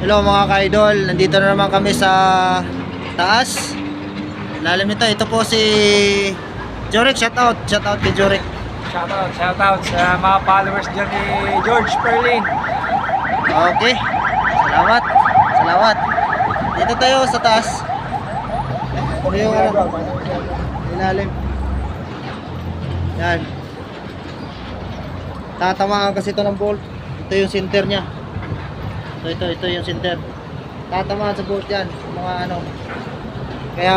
Hello mga ka-idol, nandito na naman kami sa taas. Lalim nito, ito po si Jorek, shout out, shout out kay Jorek. Shoutout, shoutout sa mga followers dyan ni George Perlin. Okay, salamat, salamat. Dito tayo sa taas. Ano yung? Ilalim. Yan. Tatamaan kasi ito ng bolt. Ito yung center niya. Ito, ito, ito yung center. Tatamaan sa bolt yan. Mga ano. Kaya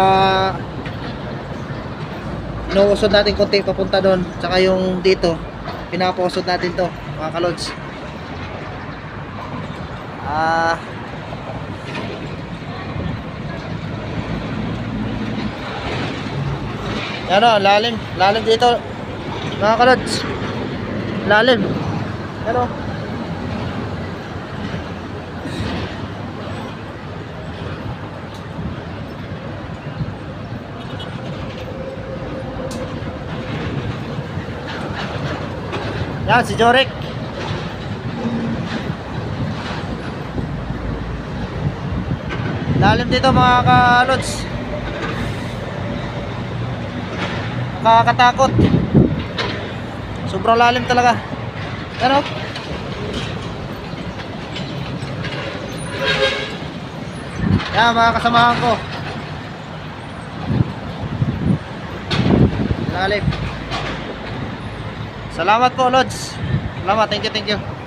inuusod natin konti papunta doon. Tsaka yung dito. Pinapausod natin to mga kalods. Ah. Yan o, lalim. Lalim dito. Mga kalods. Lalim. Yan Yan, si Jorek. Lalim dito mga kalods. Nakakatakot. Sobrang lalim talaga. Ano? Yan mga kasamahan ko. Lalim. Salamat po, Lods. Salamat, thank you, thank you.